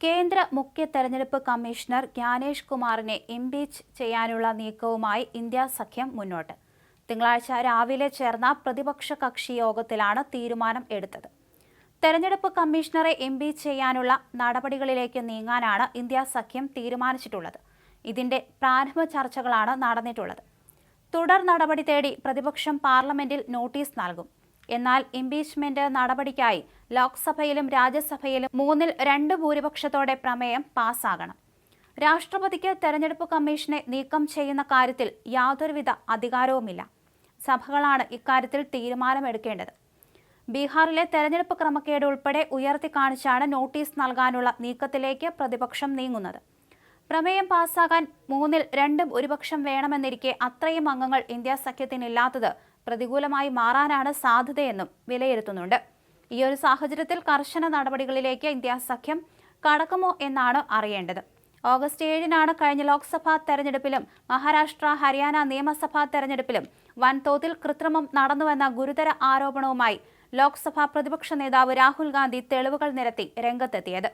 കേന്ദ്ര മുഖ്യ തെരഞ്ഞെടുപ്പ് കമ്മീഷണർ ജ്ഞാനേഷ് കുമാറിനെ ഇംപീച്ച് ചെയ്യാനുള്ള നീക്കവുമായി ഇന്ത്യ സഖ്യം മുന്നോട്ട്. തിങ്കളാഴ്ച രാവിലെ ചേർന്ന പ്രതിപക്ഷ കക്ഷി യോഗത്തിലാണ് തീരുമാനം എടുത്തത്. തെരഞ്ഞെടുപ്പ് കമ്മീഷണറെ ഇംപീച്ച് ചെയ്യാനുള്ള നടപടികളിലേക്ക് നീങ്ങാനാണ് ഇന്ത്യ സഖ്യം തീരുമാനിച്ചിട്ടുള്ളത്. ഇതിന്റെ പ്രാരംഭ ചർച്ചകളാണ് നടന്നിട്ടുള്ളത്. തുടർ നടപടി തേടി പ്രതിപക്ഷം പാർലമെന്റിൽ നോട്ടീസ് നൽകും. എന്നാൽ ഇംപീച്ച്മെന്റ് നടപടിക്കായി ലോക്സഭയിലും രാജ്യസഭയിലും മൂന്നിൽ രണ്ട് ഭൂരിപക്ഷത്തോടെ പ്രമേയം പാസ്സാകണം. രാഷ്ട്രപതിക്ക് തെരഞ്ഞെടുപ്പ് കമ്മീഷനെ നീക്കം ചെയ്യുന്ന കാര്യത്തിൽ യാതൊരുവിധ അധികാരവുമില്ല. സഭകളാണ് ഇക്കാര്യത്തിൽ തീരുമാനമെടുക്കേണ്ടത്. ബീഹാറിലെ തെരഞ്ഞെടുപ്പ് ക്രമക്കേട് ഉൾപ്പെടെ ഉയർത്തിക്കാണിച്ചാണ് നോട്ടീസ് നൽകാനുള്ള നീക്കത്തിലേക്ക് പ്രതിപക്ഷം നീങ്ങുന്നത്. പ്രമേയം പാസ്സാകാൻ മൂന്നിൽ രണ്ടും ഒരുപക്ഷം വേണമെന്നിരിക്കെ അത്രയും അംഗങ്ങൾ ഇന്ത്യ സഖ്യത്തിനില്ലാത്തത് പ്രതികൂലമായി മാറാനാണ് സാധ്യതയെന്നും വിലയിരുത്തുന്നുണ്ട്. ഈ ഒരു സാഹചര്യത്തിൽ കർശന നടപടികളിലേക്ക് ഇന്ത്യ സഖ്യം കടക്കുമോ എന്നാണ് അറിയേണ്ടത്. ഓഗസ്റ്റ് ഏഴിനാണ് കഴിഞ്ഞ ലോക്സഭാ തെരഞ്ഞെടുപ്പിലും മഹാരാഷ്ട്ര ഹരിയാന നിയമസഭാ തെരഞ്ഞെടുപ്പിലും വൻതോതിൽ കൃത്രിമം നടന്നുവെന്ന ഗുരുതര ആരോപണവുമായി ലോക്സഭാ പ്രതിപക്ഷ നേതാവ് രാഹുൽ ഗാന്ധി തെളിവുകൾ നിരത്തി രംഗത്തെത്തിയത്.